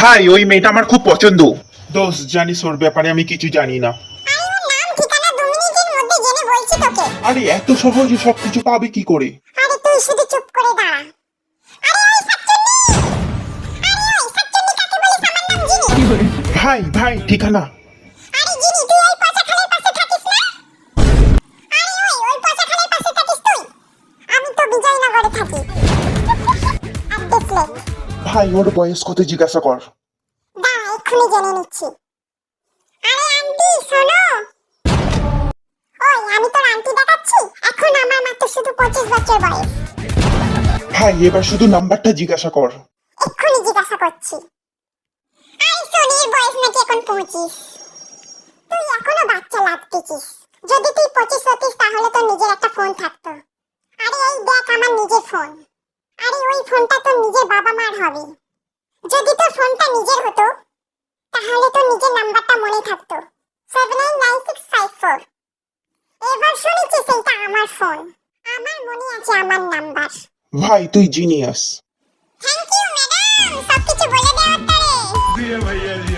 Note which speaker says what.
Speaker 1: ভাই ওই মেয়েটা আমার খুব পছন্দ। দোষ জানিস ওর ব্যাপারে আমি কিছু জানি না।
Speaker 2: আরে ওর নাম ঠিকানা দু মিনিটের মধ্যে জেনে বলছি তোকে।
Speaker 1: আরে এত সহজে সবকিছু পাবে কি করে?
Speaker 2: আরে তুই শুধু চুপ করে দাঁড়া। আরে ওই সাতচন্নি আরে ওই সাতচন্নি কাকে বলিস আমার নাম জিনি
Speaker 1: ভাই ভাই ঠিকানা?
Speaker 2: আরে জিনি তুই ওই পচাখালের পাশে থাকিস না? আরে ওই ওই পচাখালের পাশে থাকিস তুই। আমি তো বিজয়নগরে থাকি। অ্যাড্রেস লেখ
Speaker 1: ভাই ওর বয়স কত জিজ্ঞাসা কর।
Speaker 2: এক্ষুনি জেনে নিচ্ছি। আরে আন্টি শোনো। ওই আমি তোর আন্টি দেখাচ্ছি? এখন আমার মাত্র শুধু পঁচিশ বছর বয়স।
Speaker 1: ভাই এবার শুধু নাম্বারটা জিজ্ঞাসা কর।
Speaker 2: এক্ষুনি জিজ্ঞাসা করছি। আরে সোনির বয়স নাকি এখন পঁচিশ। তুই এখনও বাচ্চা লাগতেছিস। যদি তুই পঁচিশ হতিস তাহলে তোর নিজের একটা ফোন থাকতো। আরে এই দেখ আমার নিজের ফোন। আরে ওই ফোনটা তোর নিজের বাবা মার হবে। যদি তোর ফোনটা নিজের হতো তাহলে তো নিজের নাম্বারটা মনে থাকতো। Seven nine nine six five four এবার শুনেছি সেইটা আমার ফোন আমার মনে আছে আমার নাম্বার।
Speaker 1: ভাই তুই জিনিয়াস
Speaker 2: থ্যাংক ইউ ম্যাডাম সবকিছু বলে দেওয়ার পরে। দিয়ে ভাইয়া জি